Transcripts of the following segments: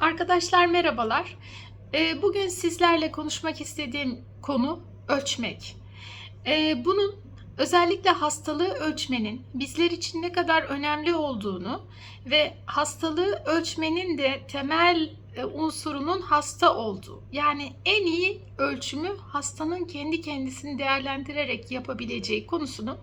Arkadaşlar merhabalar. Ee, Bugün sizlerle konuşmak istediğim konu ölçmek. Ee, Bunun özellikle hastalığı ölçmenin bizler için ne kadar önemli olduğunu ve hastalığı ölçmenin de temel e, unsurunun hasta olduğu. Yani en iyi ölçümü hastanın kendi kendisini değerlendirerek yapabileceği konusunu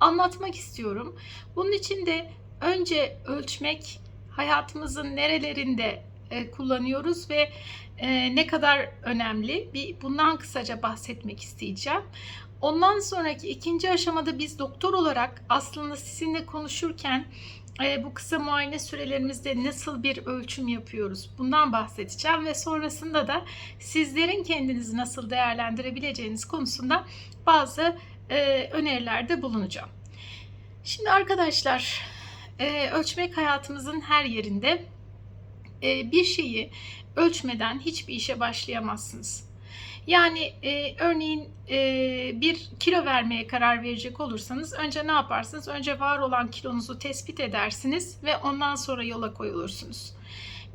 anlatmak istiyorum. Bunun için de önce ölçmek hayatımızın nerelerinde e, kullanıyoruz ve e, ne kadar önemli bir bundan kısaca bahsetmek isteyeceğim. Ondan sonraki ikinci aşamada biz doktor olarak aslında sizinle konuşurken e, bu kısa muayene sürelerimizde nasıl bir ölçüm yapıyoruz bundan bahsedeceğim ve sonrasında da sizlerin kendinizi nasıl değerlendirebileceğiniz konusunda bazı e, önerilerde bulunacağım. Şimdi arkadaşlar e, ölçmek hayatımızın her yerinde e, bir şeyi ölçmeden hiçbir işe başlayamazsınız. Yani e, örneğin e, bir kilo vermeye karar verecek olursanız önce ne yaparsınız? Önce var olan kilonuzu tespit edersiniz ve ondan sonra yola koyulursunuz.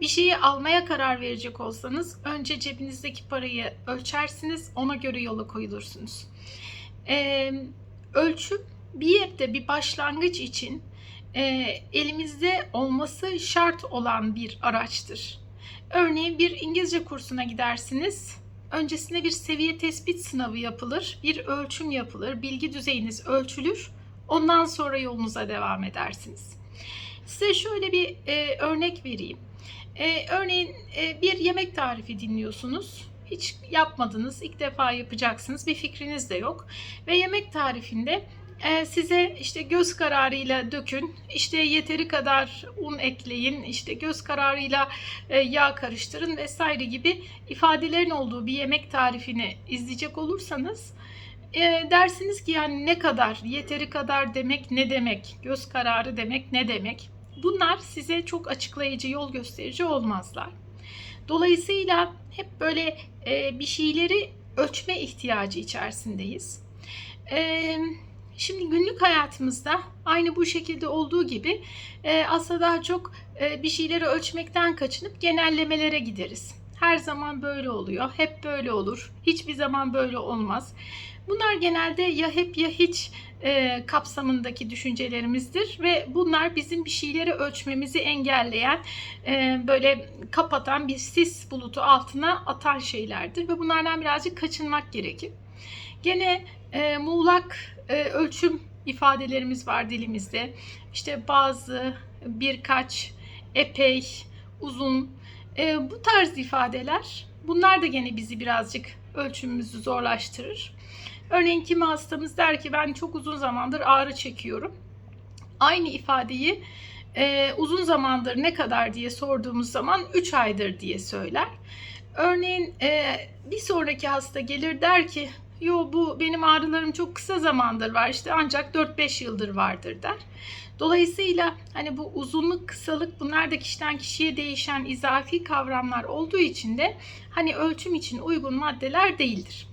Bir şeyi almaya karar verecek olsanız önce cebinizdeki parayı ölçersiniz, ona göre yola koyulursunuz. E, ölçüm bir yerde bir başlangıç için e, elimizde olması şart olan bir araçtır. Örneğin bir İngilizce kursuna gidersiniz. Öncesinde bir seviye tespit sınavı yapılır, bir ölçüm yapılır, bilgi düzeyiniz ölçülür. Ondan sonra yolunuza devam edersiniz. Size şöyle bir e, örnek vereyim. E, örneğin e, bir yemek tarifi dinliyorsunuz. Hiç yapmadınız, ilk defa yapacaksınız, bir fikriniz de yok. Ve yemek tarifinde e, size işte göz kararıyla dökün, işte yeteri kadar un ekleyin, işte göz kararıyla e, yağ karıştırın vesaire gibi ifadelerin olduğu bir yemek tarifini izleyecek olursanız e, dersiniz ki yani ne kadar, yeteri kadar demek ne demek, göz kararı demek ne demek. Bunlar size çok açıklayıcı, yol gösterici olmazlar. Dolayısıyla hep böyle bir şeyleri ölçme ihtiyacı içerisindeyiz. Eee Şimdi günlük hayatımızda aynı bu şekilde olduğu gibi e, aslında daha çok e, bir şeyleri ölçmekten kaçınıp genellemelere gideriz. Her zaman böyle oluyor, hep böyle olur, hiçbir zaman böyle olmaz. Bunlar genelde ya hep ya hiç e, kapsamındaki düşüncelerimizdir ve bunlar bizim bir şeyleri ölçmemizi engelleyen, e, böyle kapatan bir sis bulutu altına atan şeylerdir ve bunlardan birazcık kaçınmak gerekir. Gene e, muğlak e, ölçüm ifadelerimiz var dilimizde. İşte bazı, birkaç, epey, uzun e, bu tarz ifadeler bunlar da gene bizi birazcık ölçümümüzü zorlaştırır. Örneğin kimi hastamız der ki ben çok uzun zamandır ağrı çekiyorum. Aynı ifadeyi e, uzun zamandır ne kadar diye sorduğumuz zaman 3 aydır diye söyler. Örneğin e, bir sonraki hasta gelir der ki Yo bu benim ağrılarım çok kısa zamandır var işte ancak 4-5 yıldır vardır der. Dolayısıyla hani bu uzunluk, kısalık bunlar da kişiden kişiye değişen izafi kavramlar olduğu için de hani ölçüm için uygun maddeler değildir.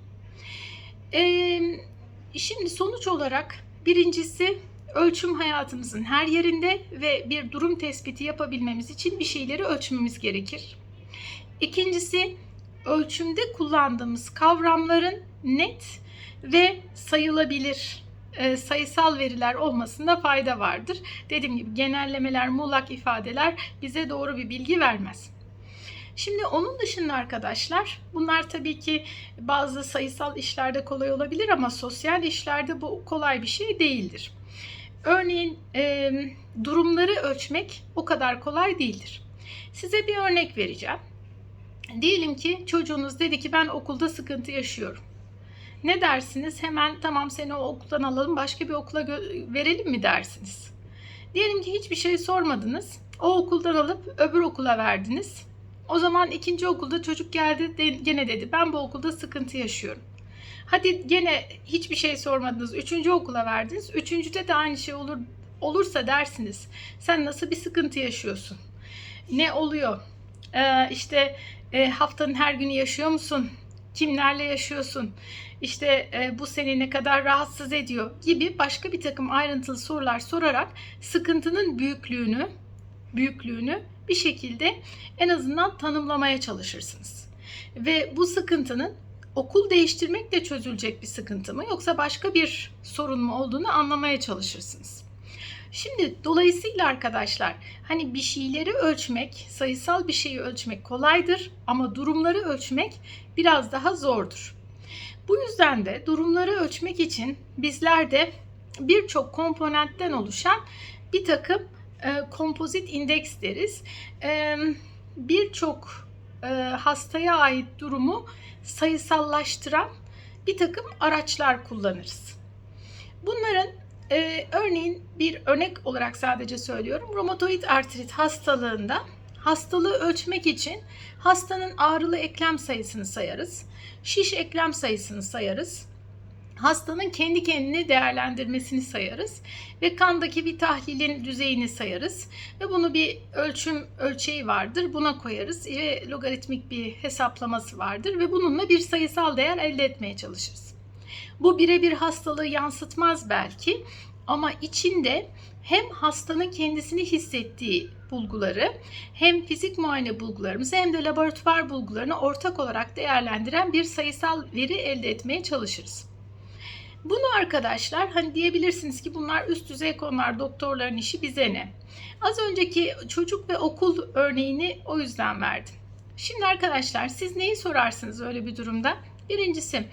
Ee, şimdi sonuç olarak birincisi ölçüm hayatımızın her yerinde ve bir durum tespiti yapabilmemiz için bir şeyleri ölçmemiz gerekir. İkincisi ölçümde kullandığımız kavramların net ve sayılabilir e, sayısal veriler olmasında fayda vardır. Dediğim gibi genellemeler, muğlak ifadeler bize doğru bir bilgi vermez. Şimdi onun dışında arkadaşlar bunlar tabii ki bazı sayısal işlerde kolay olabilir ama sosyal işlerde bu kolay bir şey değildir. Örneğin e, durumları ölçmek o kadar kolay değildir. Size bir örnek vereceğim. Diyelim ki çocuğunuz dedi ki ben okulda sıkıntı yaşıyorum. Ne dersiniz? Hemen tamam seni o okuldan alalım başka bir okula verelim mi dersiniz? Diyelim ki hiçbir şey sormadınız. O okuldan alıp öbür okula verdiniz. O zaman ikinci okulda çocuk geldi de, gene dedi ben bu okulda sıkıntı yaşıyorum. Hadi gene hiçbir şey sormadınız. Üçüncü okula verdiniz. Üçüncüde de aynı şey olur olursa dersiniz. Sen nasıl bir sıkıntı yaşıyorsun? Ne oluyor? Ee, işte e, haftanın her günü yaşıyor musun? Kimlerle yaşıyorsun? İşte e, bu seni ne kadar rahatsız ediyor gibi başka bir takım ayrıntılı sorular sorarak sıkıntının büyüklüğünü büyüklüğünü bir şekilde en azından tanımlamaya çalışırsınız. Ve bu sıkıntının okul değiştirmekle çözülecek bir sıkıntı mı yoksa başka bir sorun mu olduğunu anlamaya çalışırsınız. Şimdi dolayısıyla arkadaşlar hani bir şeyleri ölçmek, sayısal bir şeyi ölçmek kolaydır ama durumları ölçmek biraz daha zordur. Bu yüzden de durumları ölçmek için bizler de birçok komponentten oluşan bir takım e, kompozit indeks deriz. E, birçok e, hastaya ait durumu sayısallaştıran bir takım araçlar kullanırız. Bunların e, örneğin bir örnek olarak sadece söylüyorum. Romatoid artrit hastalığında hastalığı ölçmek için hastanın ağrılı eklem sayısını sayarız. Şiş eklem sayısını sayarız. Hastanın kendi kendini değerlendirmesini sayarız ve kandaki bir tahlilin düzeyini sayarız ve bunu bir ölçüm ölçeği vardır buna koyarız ve logaritmik bir hesaplaması vardır ve bununla bir sayısal değer elde etmeye çalışırız. Bu birebir hastalığı yansıtmaz belki ama içinde hem hastanın kendisini hissettiği bulguları hem fizik muayene bulgularımızı hem de laboratuvar bulgularını ortak olarak değerlendiren bir sayısal veri elde etmeye çalışırız. Bunu arkadaşlar hani diyebilirsiniz ki bunlar üst düzey konular doktorların işi bize ne? Az önceki çocuk ve okul örneğini o yüzden verdim. Şimdi arkadaşlar siz neyi sorarsınız öyle bir durumda? Birincisi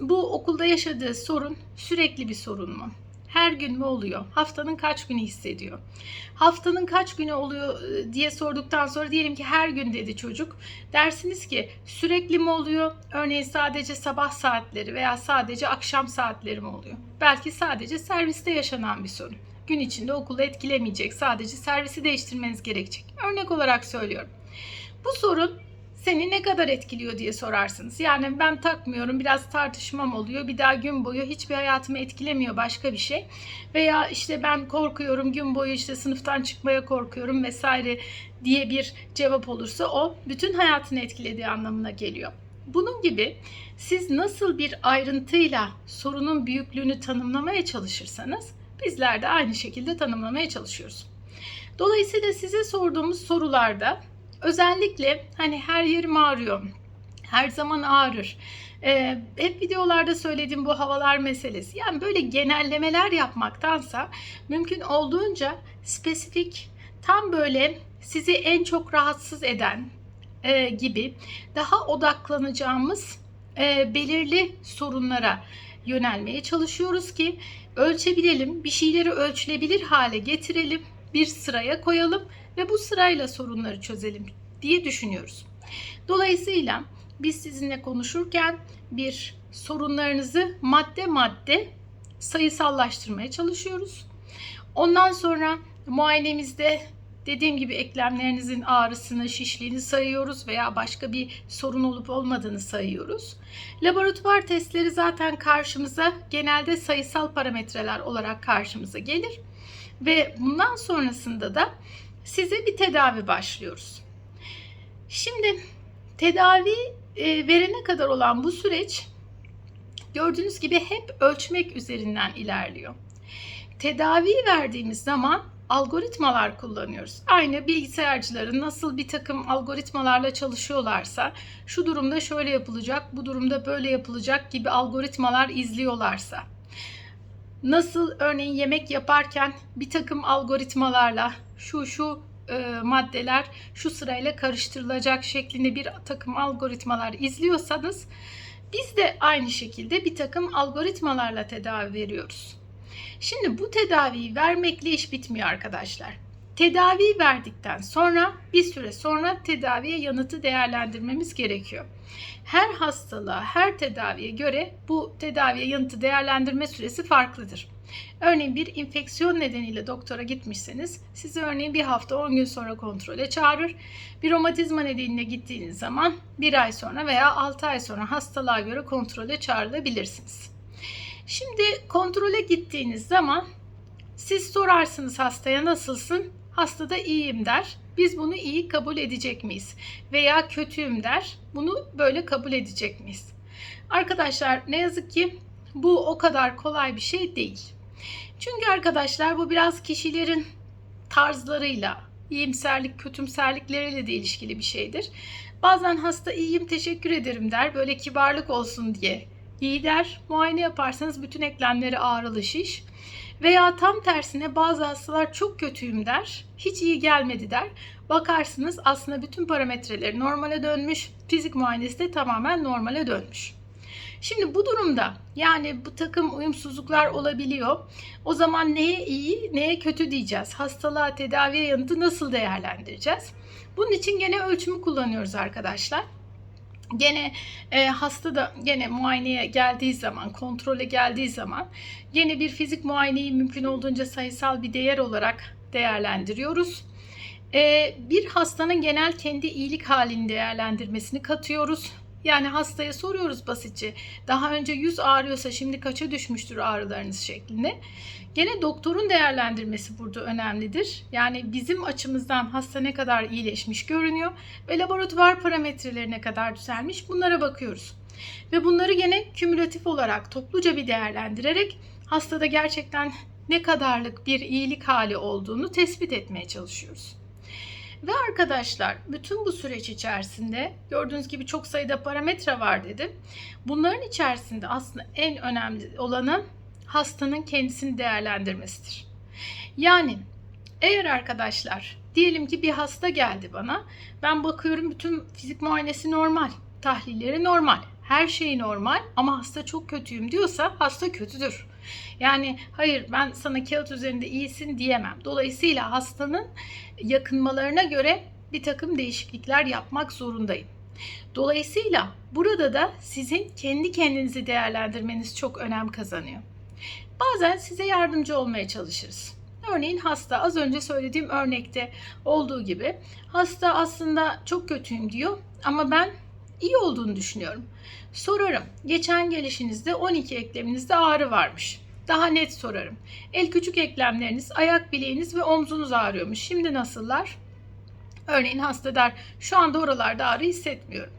bu okulda yaşadığı sorun sürekli bir sorun mu? Her gün mü oluyor? Haftanın kaç günü hissediyor? Haftanın kaç günü oluyor e, diye sorduktan sonra diyelim ki her gün dedi çocuk. Dersiniz ki sürekli mi oluyor? Örneğin sadece sabah saatleri veya sadece akşam saatleri mi oluyor? Belki sadece serviste yaşanan bir sorun. Gün içinde okulu etkilemeyecek. Sadece servisi değiştirmeniz gerekecek. Örnek olarak söylüyorum. Bu sorun seni ne kadar etkiliyor diye sorarsınız. Yani ben takmıyorum biraz tartışmam oluyor bir daha gün boyu hiçbir hayatımı etkilemiyor başka bir şey. Veya işte ben korkuyorum gün boyu işte sınıftan çıkmaya korkuyorum vesaire diye bir cevap olursa o bütün hayatını etkilediği anlamına geliyor. Bunun gibi siz nasıl bir ayrıntıyla sorunun büyüklüğünü tanımlamaya çalışırsanız bizler de aynı şekilde tanımlamaya çalışıyoruz. Dolayısıyla size sorduğumuz sorularda Özellikle hani her yerim ağrıyor. Her zaman ağrır. Ee, hep videolarda söylediğim bu havalar meselesi. Yani böyle genellemeler yapmaktansa mümkün olduğunca spesifik tam böyle sizi en çok rahatsız eden e, gibi daha odaklanacağımız e, belirli sorunlara yönelmeye çalışıyoruz ki ölçebilelim, bir şeyleri ölçülebilir hale getirelim, bir sıraya koyalım ve bu sırayla sorunları çözelim diye düşünüyoruz. Dolayısıyla biz sizinle konuşurken bir sorunlarınızı madde madde sayısallaştırmaya çalışıyoruz. Ondan sonra muayenemizde dediğim gibi eklemlerinizin ağrısını, şişliğini sayıyoruz veya başka bir sorun olup olmadığını sayıyoruz. Laboratuvar testleri zaten karşımıza genelde sayısal parametreler olarak karşımıza gelir ve bundan sonrasında da size bir tedavi başlıyoruz. Şimdi tedavi e, verene kadar olan bu süreç gördüğünüz gibi hep ölçmek üzerinden ilerliyor. Tedavi verdiğimiz zaman algoritmalar kullanıyoruz. Aynı bilgisayarcıların nasıl bir takım algoritmalarla çalışıyorlarsa, şu durumda şöyle yapılacak, bu durumda böyle yapılacak gibi algoritmalar izliyorlarsa, nasıl örneğin yemek yaparken bir takım algoritmalarla şu şu e, maddeler şu sırayla karıştırılacak şeklinde bir takım algoritmalar izliyorsanız biz de aynı şekilde bir takım algoritmalarla tedavi veriyoruz. Şimdi bu tedaviyi vermekle iş bitmiyor arkadaşlar. Tedavi verdikten sonra bir süre sonra tedaviye yanıtı değerlendirmemiz gerekiyor. Her hastalığa, her tedaviye göre bu tedaviye yanıtı değerlendirme süresi farklıdır. Örneğin bir infeksiyon nedeniyle doktora gitmişseniz sizi örneğin bir hafta 10 gün sonra kontrole çağırır. Bir romatizma nedeniyle gittiğiniz zaman bir ay sonra veya 6 ay sonra hastalığa göre kontrole çağrılabilirsiniz. Şimdi kontrole gittiğiniz zaman siz sorarsınız hastaya nasılsın? Hasta da iyiyim der. Biz bunu iyi kabul edecek miyiz? Veya kötüyüm der. Bunu böyle kabul edecek miyiz? Arkadaşlar ne yazık ki bu o kadar kolay bir şey değil. Çünkü arkadaşlar bu biraz kişilerin tarzlarıyla, iyimserlik, kötümserlikleriyle de ilişkili bir şeydir. Bazen hasta iyiyim teşekkür ederim der. Böyle kibarlık olsun diye iyi der. Muayene yaparsanız bütün eklemleri ağrılı şiş. Veya tam tersine bazı hastalar çok kötüyüm der. Hiç iyi gelmedi der. Bakarsınız aslında bütün parametreleri normale dönmüş. Fizik muayenesi de tamamen normale dönmüş. Şimdi bu durumda yani bu takım uyumsuzluklar olabiliyor. O zaman neye iyi, neye kötü diyeceğiz. Hastalığa, tedaviye yanıtı nasıl değerlendireceğiz? Bunun için gene ölçümü kullanıyoruz arkadaşlar. Gene e, hasta da gene muayeneye geldiği zaman, kontrole geldiği zaman gene bir fizik muayeneyi mümkün olduğunca sayısal bir değer olarak değerlendiriyoruz. E, bir hastanın genel kendi iyilik halini değerlendirmesini katıyoruz. Yani hastaya soruyoruz basitçe. Daha önce yüz ağrıyorsa şimdi kaça düşmüştür ağrılarınız şeklinde. Gene doktorun değerlendirmesi burada önemlidir. Yani bizim açımızdan hasta ne kadar iyileşmiş görünüyor ve laboratuvar parametreleri ne kadar düzelmiş bunlara bakıyoruz. Ve bunları gene kümülatif olarak topluca bir değerlendirerek hastada gerçekten ne kadarlık bir iyilik hali olduğunu tespit etmeye çalışıyoruz. Ve arkadaşlar bütün bu süreç içerisinde gördüğünüz gibi çok sayıda parametre var dedim. Bunların içerisinde aslında en önemli olanı hastanın kendisini değerlendirmesidir. Yani eğer arkadaşlar diyelim ki bir hasta geldi bana. Ben bakıyorum bütün fizik muayenesi normal, tahlilleri normal, her şey normal ama hasta çok kötüyüm diyorsa hasta kötüdür. Yani hayır ben sana kağıt üzerinde iyisin diyemem. Dolayısıyla hastanın yakınmalarına göre bir takım değişiklikler yapmak zorundayım. Dolayısıyla burada da sizin kendi kendinizi değerlendirmeniz çok önem kazanıyor. Bazen size yardımcı olmaya çalışırız. Örneğin hasta az önce söylediğim örnekte olduğu gibi hasta aslında çok kötüyüm diyor ama ben iyi olduğunu düşünüyorum. Sorarım. Geçen gelişinizde 12 ekleminizde ağrı varmış. Daha net sorarım. El küçük eklemleriniz, ayak bileğiniz ve omzunuz ağrıyormuş. Şimdi nasıllar? Örneğin hasta der şu anda oralarda ağrı hissetmiyorum.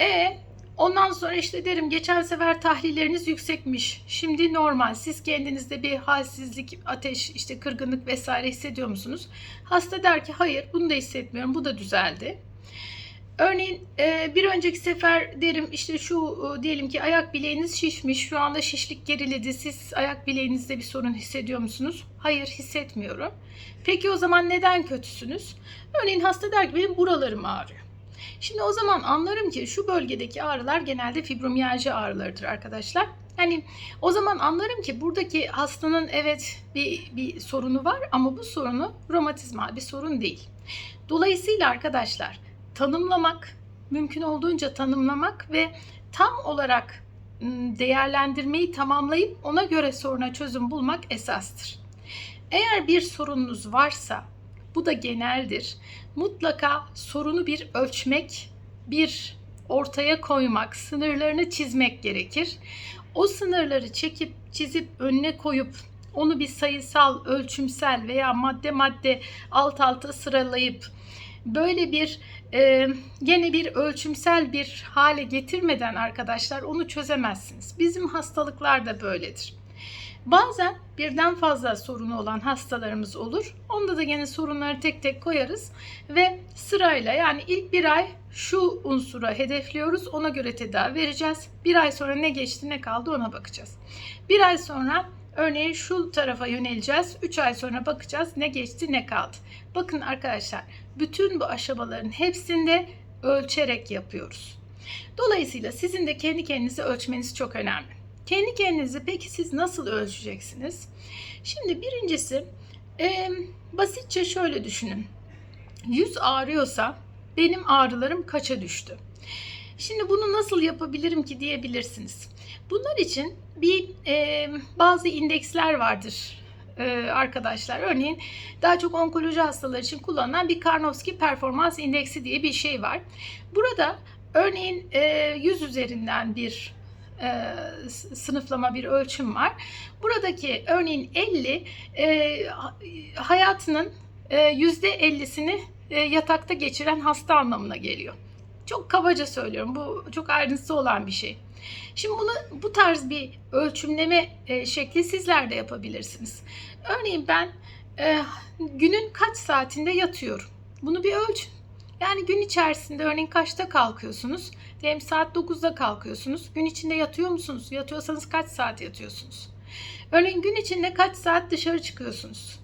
E ondan sonra işte derim geçen sefer tahlilleriniz yüksekmiş. Şimdi normal. Siz kendinizde bir halsizlik, ateş, işte kırgınlık vesaire hissediyor musunuz? Hasta der ki hayır bunu da hissetmiyorum. Bu da düzeldi. Örneğin e, bir önceki sefer derim işte şu e, diyelim ki ayak bileğiniz şişmiş. Şu anda şişlik geriledi. Siz ayak bileğinizde bir sorun hissediyor musunuz? Hayır hissetmiyorum. Peki o zaman neden kötüsünüz? Örneğin hasta der ki benim buralarım ağrıyor. Şimdi o zaman anlarım ki şu bölgedeki ağrılar genelde fibromiyalji ağrılarıdır arkadaşlar. Yani o zaman anlarım ki buradaki hastanın evet bir, bir sorunu var ama bu sorunu romatizmal bir sorun değil. Dolayısıyla arkadaşlar tanımlamak, mümkün olduğunca tanımlamak ve tam olarak değerlendirmeyi tamamlayıp ona göre soruna çözüm bulmak esastır. Eğer bir sorununuz varsa bu da geneldir. Mutlaka sorunu bir ölçmek, bir ortaya koymak, sınırlarını çizmek gerekir. O sınırları çekip çizip önüne koyup onu bir sayısal, ölçümsel veya madde madde alt alta sıralayıp böyle bir e, gene bir ölçümsel bir hale getirmeden arkadaşlar onu çözemezsiniz. Bizim hastalıklar da böyledir. Bazen birden fazla sorunu olan hastalarımız olur. Onda da gene sorunları tek tek koyarız ve sırayla yani ilk bir ay şu unsura hedefliyoruz. Ona göre tedavi vereceğiz. Bir ay sonra ne geçti ne kaldı ona bakacağız. Bir ay sonra örneğin şu tarafa yöneleceğiz. Üç ay sonra bakacağız ne geçti ne kaldı. Bakın arkadaşlar bütün bu aşamaların hepsinde ölçerek yapıyoruz. Dolayısıyla sizin de kendi kendinizi ölçmeniz çok önemli. Kendi kendinizi peki siz nasıl ölçeceksiniz? Şimdi birincisi e, basitçe şöyle düşünün. Yüz ağrıyorsa benim ağrılarım kaça düştü? Şimdi bunu nasıl yapabilirim ki diyebilirsiniz. Bunlar için bir e, bazı indeksler vardır e, arkadaşlar. Örneğin daha çok onkoloji hastaları için kullanılan bir Karnofsky Performans İndeksi diye bir şey var. Burada örneğin e, 100 üzerinden bir e, sınıflama bir ölçüm var. Buradaki örneğin 50 e, hayatının e, %50'sini e, yatakta geçiren hasta anlamına geliyor. Çok kabaca söylüyorum. Bu çok ayrıntısı olan bir şey. Şimdi bunu bu tarz bir ölçümleme e, şekli sizler de yapabilirsiniz. Örneğin ben e, günün kaç saatinde yatıyorum? Bunu bir ölçün. Yani gün içerisinde örneğin kaçta kalkıyorsunuz? Diyelim saat 9'da kalkıyorsunuz. Gün içinde yatıyor musunuz? Yatıyorsanız kaç saat yatıyorsunuz? Örneğin gün içinde kaç saat dışarı çıkıyorsunuz?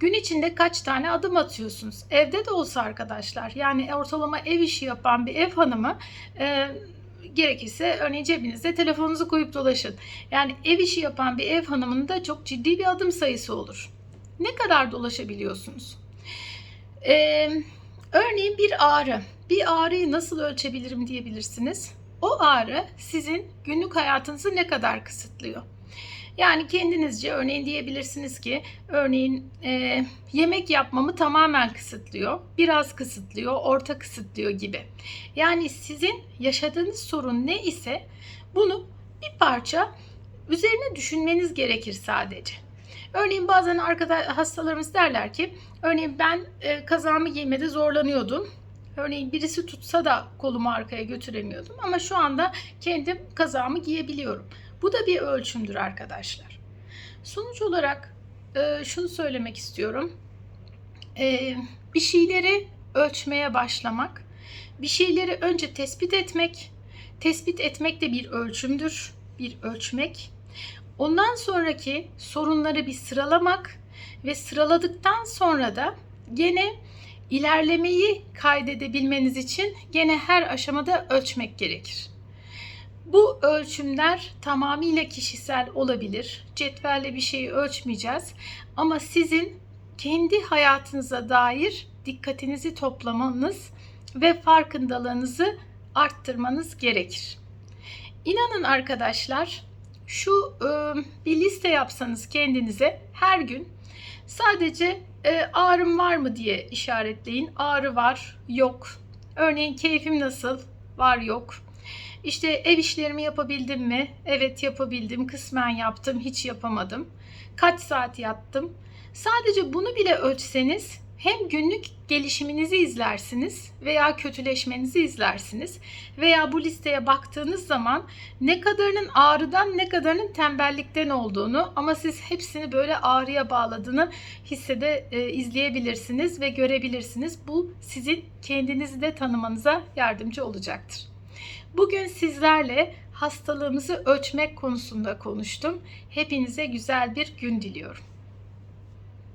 Gün içinde kaç tane adım atıyorsunuz? Evde de olsa arkadaşlar yani ortalama ev işi yapan bir ev hanımı e, gerekirse örneğin cebinizde telefonunuzu koyup dolaşın. Yani ev işi yapan bir ev hanımının da çok ciddi bir adım sayısı olur. Ne kadar dolaşabiliyorsunuz? Ee, örneğin bir ağrı. Bir ağrıyı nasıl ölçebilirim diyebilirsiniz. O ağrı sizin günlük hayatınızı ne kadar kısıtlıyor? Yani kendinizce örneğin diyebilirsiniz ki örneğin e, yemek yapmamı tamamen kısıtlıyor, biraz kısıtlıyor, orta kısıtlıyor gibi. Yani sizin yaşadığınız sorun ne ise bunu bir parça üzerine düşünmeniz gerekir sadece. Örneğin bazen arkadaş hastalarımız derler ki örneğin ben e, kazağımı giymede zorlanıyordum. Örneğin birisi tutsa da kolumu arkaya götüremiyordum ama şu anda kendim kazağımı giyebiliyorum. Bu da bir ölçümdür arkadaşlar. Sonuç olarak e, şunu söylemek istiyorum. E, bir şeyleri ölçmeye başlamak, bir şeyleri önce tespit etmek, tespit etmek de bir ölçümdür, bir ölçmek. Ondan sonraki sorunları bir sıralamak ve sıraladıktan sonra da gene ilerlemeyi kaydedebilmeniz için gene her aşamada ölçmek gerekir. Bu ölçümler tamamıyla kişisel olabilir. Cetvelle bir şeyi ölçmeyeceğiz ama sizin kendi hayatınıza dair dikkatinizi toplamanız ve farkındalığınızı arttırmanız gerekir. İnanın arkadaşlar, şu e, bir liste yapsanız kendinize her gün sadece e, ağrım var mı diye işaretleyin. Ağrı var, yok. Örneğin keyfim nasıl? Var, yok. İşte ev işlerimi yapabildim mi? Evet yapabildim. Kısmen yaptım, hiç yapamadım. Kaç saat yattım? Sadece bunu bile ölçseniz hem günlük gelişiminizi izlersiniz veya kötüleşmenizi izlersiniz veya bu listeye baktığınız zaman ne kadarının ağrıdan ne kadarının tembellikten olduğunu ama siz hepsini böyle ağrıya bağladığını hissede e, izleyebilirsiniz ve görebilirsiniz. Bu sizin kendinizi de tanımanıza yardımcı olacaktır. Bugün sizlerle hastalığımızı ölçmek konusunda konuştum. Hepinize güzel bir gün diliyorum.